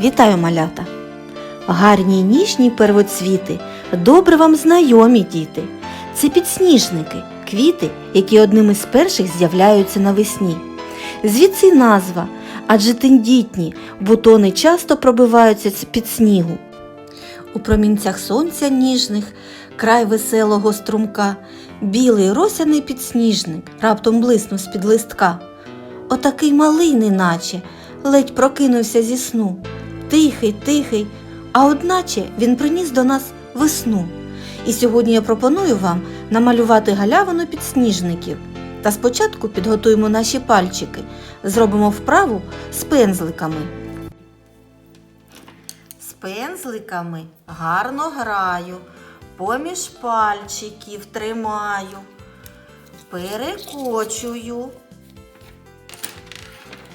Вітаю малята! Гарні ніжні первоцвіти, добре вам знайомі діти. Це підсніжники, квіти, які одним із перших з'являються навесні. Звідси назва, адже тендітні бутони часто пробиваються під снігу. У промінцях сонця ніжних, край веселого струмка, білий росяний підсніжник раптом блиснув з-під листка. Отакий малий неначе, ледь прокинувся зі сну. Тихий, тихий, а одначе він приніс до нас весну. І сьогодні я пропоную вам намалювати галявину підсніжників. Та спочатку підготуємо наші пальчики, зробимо вправу з пензликами. З пензликами гарно граю, поміж пальчиків тримаю, перекочую,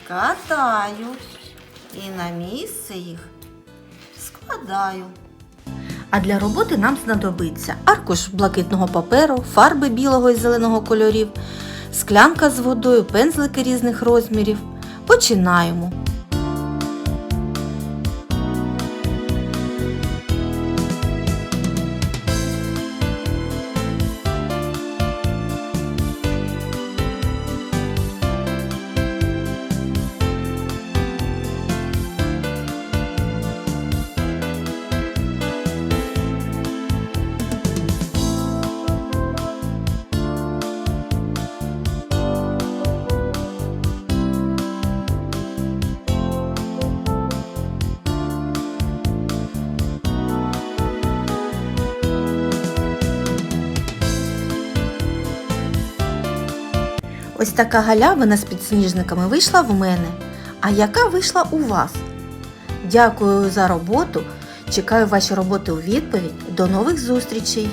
катаю і на місце їх складаю. А для роботи нам знадобиться аркуш блакитного паперу, фарби білого і зеленого кольорів, склянка з водою, пензлики різних розмірів. Починаємо. Ось така галявина з підсніжниками вийшла в мене. А яка вийшла у вас? Дякую за роботу. Чекаю ваші роботи у відповідь. До нових зустрічей!